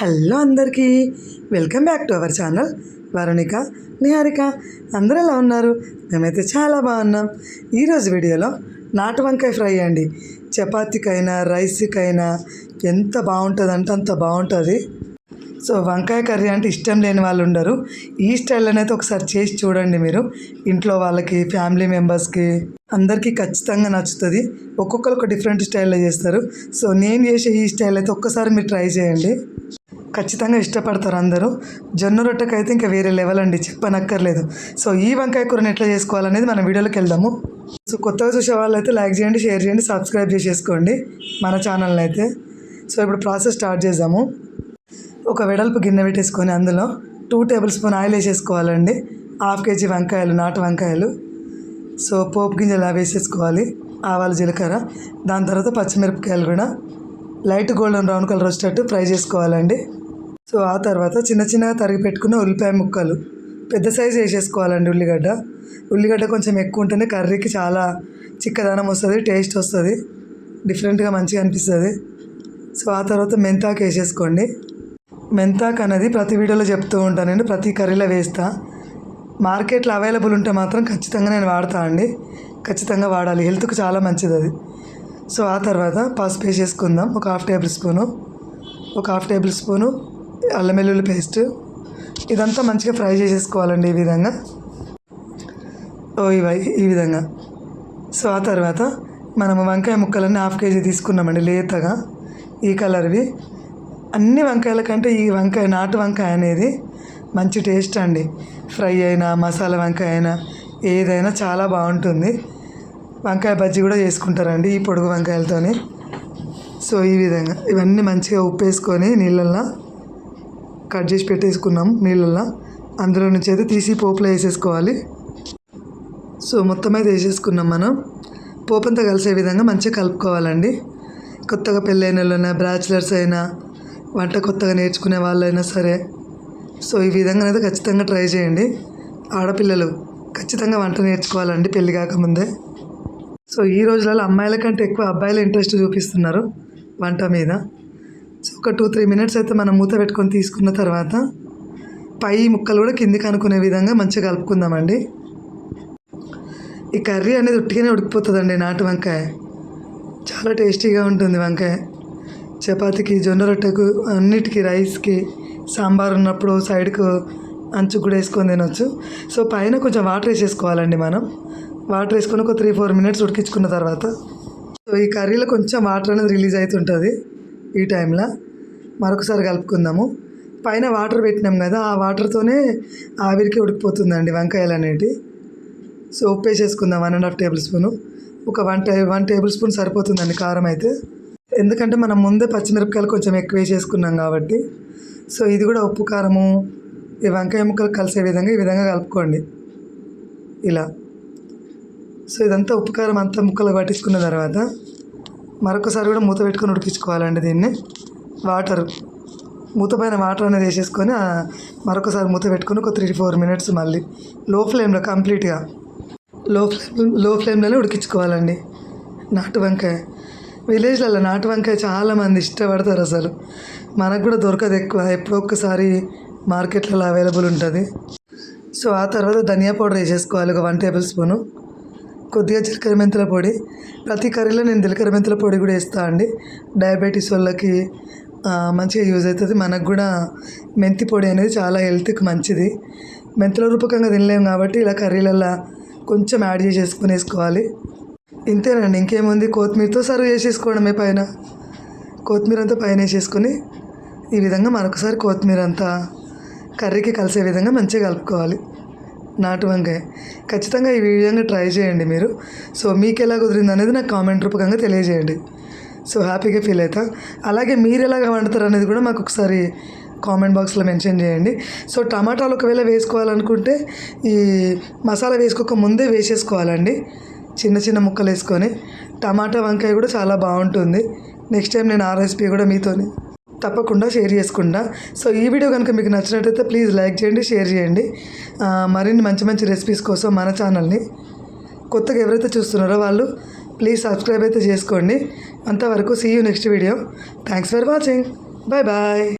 Hello అందరికీ. Welcome back to our channel. Varunika Niharika. అందరూ ఎలా ఉన్నారు? మేమైతే చాలా బాగున్నాం. ఈరోజు వీడియోలో నాటు వంకాయ ఫ్రై అండి. చపాతీకైనా రైస్కైనా ఎంత బాగుంటుంది అంటే అంత బాగుంటుంది. సో వంకాయ కర్రీ అంటే ఇష్టం లేని వాళ్ళు ఉండరు. ఈ స్టైల్లోనైతే ఒకసారి చేసి చూడండి మీరు. ఇంట్లో వాళ్ళకి ఫ్యామిలీ మెంబర్స్కి అందరికీ ఖచ్చితంగా నచ్చుతుంది. ఒక్కొక్కరు ఒక డిఫరెంట్ స్టైల్లో చేస్తారు. సో నేను చేసే ఈ స్టైల్ అయితే ఒక్కసారి మీరు ట్రై చేయండి. ఖచ్చితంగా ఇష్టపడతారు అందరూ. జొన్న రొట్టెకి అయితే ఇంకా వేరే లెవెల్ అండి చెప్పనక్కర్లేదు. సో ఈ వంకాయ కూరని ఎట్లా చేసుకోవాలనేది మనం వీడియోలోకి వెళ్దాము. సో కొత్తగా చూసే వాళ్ళు అయితే లైక్ చేయండి షేర్ చేయండి సబ్స్క్రైబ్ చేసేసుకోండి మన ఛానల్ని అయితే. సో ఇప్పుడు ప్రాసెస్ స్టార్ట్ చేద్దాము. ఒక వెడల్పు గిన్నె పెట్టేసుకొని అందులో టూ టేబుల్ స్పూన్ ఆయిల్ వేసేసుకోవాలండి. హాఫ్ కేజీ వంకాయలు నాటు వంకాయలు. సో పోపు గింజలు అవి వేసేసుకోవాలి ఆవాలు జీలకర్ర. దాని తర్వాత పచ్చిమిరపకాయలు కూడా. లైట్ గోల్డెన్ బ్రౌన్ కలర్ వచ్చేటట్టు ఫ్రై చేసుకోవాలండి. సో ఆ తర్వాత చిన్న చిన్నగా తరిగి పెట్టుకున్న ఉల్లిపాయ ముక్కలు. పెద్ద సైజు వేసేసుకోవాలండి ఉల్లిగడ్డ. ఉల్లిగడ్డ కొంచెం ఎక్కువ ఉంటేనే కర్రీకి చాలా చిక్కదనం వస్తుంది టేస్ట్ వస్తుంది డిఫరెంట్గా మంచిగా అనిపిస్తుంది. సో ఆ తర్వాత మెంతాకు వేసేసుకోండి. మెంతాకు అనేది ప్రతి వీడియోలో చెప్తూ ఉంటాను నేను ప్రతి కర్రీలో వేస్తా. మార్కెట్లో అవైలబుల్ ఉంటే మాత్రం ఖచ్చితంగా నేను వాడతా అండి. ఖచ్చితంగా వాడాలి హెల్త్కు చాలా మంచిది అది. సో ఆ తర్వాత పసుపు వేసేసుకుందాం ఒక హాఫ్ టేబుల్ స్పూను. ఒక హాఫ్ టేబుల్ స్పూను అల్లం వెల్లుల్లి పేస్ట్. ఇదంతా మంచిగా ఫ్రై చేసేసుకోవాలండి ఈ విధంగా. ఓ ఇవి ఈ విధంగా. సో ఆ తర్వాత మనము వంకాయ ముక్కలన్నీ హాఫ్ కేజీ తీసుకున్నామండి లేతగా. ఈ కలర్వి. అన్ని వంకాయల కంటే ఈ వంకాయ నాటు వంకాయ అనేది మంచి టేస్ట్ అండి. ఫ్రై అయినా మసాలా వంకాయ అయినా ఏదైనా చాలా బాగుంటుంది. వంకాయ బజ్జీ కూడా చేసుకుంటారండి ఈ పొడుగు వంకాయలతోని. సో ఈ విధంగా. ఇవన్నీ మంచిగా ఉప్పు వేసుకొని నీళ్ళల్లో కట్ చేసి పెట్టేసుకున్నాం నీళ్ళల్లో. అందులో నుంచి అయితే తీసి పోపులో వేసేసుకోవాలి. సో మొత్తం అయితే వేసేసుకున్నాం మనం. పోపంతా కలిసే విధంగా మంచిగా కలుపుకోవాలండి. కొత్తగా పెళ్ళైన వాళ్ళైనా బ్యాచిలర్స్ అయినా వంట కొత్తగా నేర్చుకునే వాళ్ళైనా సరే. సో ఈ విధంగా అయితే ఖచ్చితంగా ట్రై చేయండి. ఆడపిల్లలు ఖచ్చితంగా వంట నేర్చుకోవాలండి పెళ్ళి కాకముందే. సో ఈ రోజులలో అమ్మాయిల కంటే ఎక్కువ అబ్బాయిలు ఇంట్రెస్ట్ చూపిస్తున్నారు వంట మీద. సో ఒక టూ త్రీ మినిట్స్ అయితే మనం మూత పెట్టుకొని తీసుకున్న తర్వాత పై ముక్కలు కూడా కిందికి అనుకునే విధంగా మంచిగా కలుపుకుందామండి. ఈ కర్రీ అనేది ఉట్టిగానే ఉడికిపోతుందండి నాటు వంకాయ. చాలా టేస్టీగా ఉంటుంది వంకాయ. చపాతీకి జొన్న రొట్టెకు అన్నిటికీ రైస్కి సాంబార్ ఉన్నప్పుడు సైడ్కు అంచు కూడా వేసుకొని తినొచ్చు. సో పైన కొంచెం వాటర్ వేసేసుకోవాలండి మనం. వాటర్ వేసుకొని ఒక త్రీ ఫోర్ మినిట్స్ ఉడికించుకున్న తర్వాత. సో ఈ కర్రీలో కొంచెం వాటర్ అనేది రిలీజ్ అవుతుంటుంది. ఈ టైంలో మరొకసారి కలుపుకుందాము. పైన వాటర్ పెట్టినాం కదా ఆ వాటర్తోనే ఆవిరికి ఉడికిపోతుందండి వంకాయలు అనేటివి. సో ఉప్పు వేసేసుకుందాం one and half tablespoon. ఒక వన్ టే వన్ టేబుల్ స్పూన్ సరిపోతుందండి కారం అయితే. ఎందుకంటే మనం ముందే పచ్చిమిరపకాయలు కొంచెం ఎక్కువ వేసేసుకున్నాం కాబట్టి. సో ఇది కూడా ఉప్పు కారము ఈ వంకాయ ముక్కలు కలిసే విధంగా ఈ విధంగా కలుపుకోండి. ఇలా. సో ఇదంతా ఉప్పు కారం అంతా ముక్కలు పట్టించుకున్న తర్వాత మరొకసారి కూడా మూత పెట్టుకొని ఉడికించుకోవాలండి దీన్ని. వాటర్ మూత పైన వాటర్ అనేది వేసేసుకొని మరొకసారి మూత పెట్టుకొని ఒక త్రీ ఫోర్ మినిట్స్ మళ్ళీ లో ఫ్లేమ్లో కంప్లీట్గా లో ఫ్లేమ్లో ఫ్లేమ్లోనే ఉడికించుకోవాలండి. నాటు వంకాయ విలేజ్లలో నాటు వంకాయ చాలామంది ఇష్టపడతారు అసలు. మనకు కూడా దొరకదు ఎక్కువ ఎప్పుడో ఒక్కసారి మార్కెట్లలో అవైలబుల్ ఉంటుంది. సో ఆ తర్వాత ధనియా పౌడర్ వేసేసుకోవాలి ఒక వన్ టేబుల్ స్పూను కొద్దిగా జీలకర్ర మెంతుల పొడి ప్రతి కర్రీలో నేను జీలకర్ర మెంతుల పొడి కూడా వేస్తా అండి. డయాబెటీస్ వాళ్ళకి మంచిగా యూజ్ అవుతుంది. మనకు కూడా మెంతి పొడి అనేది చాలా హెల్త్కి మంచిది. మెంతుల రూపకంగా తినలేము కాబట్టి ఇలా కర్రీలల్లో కొంచెం యాడ్ చేసేసుకుని వేసుకోవాలి. ఇంతేనండి ఇంకేముంది? కొత్తిమీరతో సర్వ్ చేసేసుకోవడమే పైన? కొత్తిమీర అంతా పైన వేసేసుకొని ఈ విధంగా మరొకసారి కొత్తిమీర అంతా కర్రీకి కలిసే విధంగా మంచిగా కలుపుకోవాలి. నాటు వంకాయ ఖచ్చితంగా ఈ విధంగా ట్రై చేయండి మీరు. సో మీకు ఎలా కుదిరింది అనేది నాకు కామెంట్ రూపకంగా తెలియజేయండి. సో హ్యాపీగా ఫీల్ అవుతా. అలాగే మీరు ఎలాగ వండుతారు అనేది కూడా మాకు ఒకసారి కామెంట్ బాక్స్లో మెన్షన్ చేయండి. సో టమాటాలు ఒకవేళ వేసుకోవాలనుకుంటే ఈ మసాలా వేసుకోక ముందే వేసేసుకోవాలండి. చిన్న చిన్న ముక్కలు వేసుకొని. టమాటా వంకాయ కూడా చాలా బాగుంటుంది. నెక్స్ట్ టైం నేను ఆ రెసిపీ కూడా మీతోని తప్పకుండా షేర్ చేసుకుంటా. సో ఈ వీడియో కనుక మీకు నచ్చినట్టయితే ప్లీజ్ లైక్ చేయండి షేర్ చేయండి. మరిన్ని మంచి మంచి రెసిపీస్ కోసం మన ఛానల్ని కొత్తగా ఎవరైతే చూస్తున్నారో వాళ్ళు ప్లీజ్ సబ్స్క్రైబ్ అయితే చేసుకోండి. అంతవరకు see you next video thanks for watching bye bye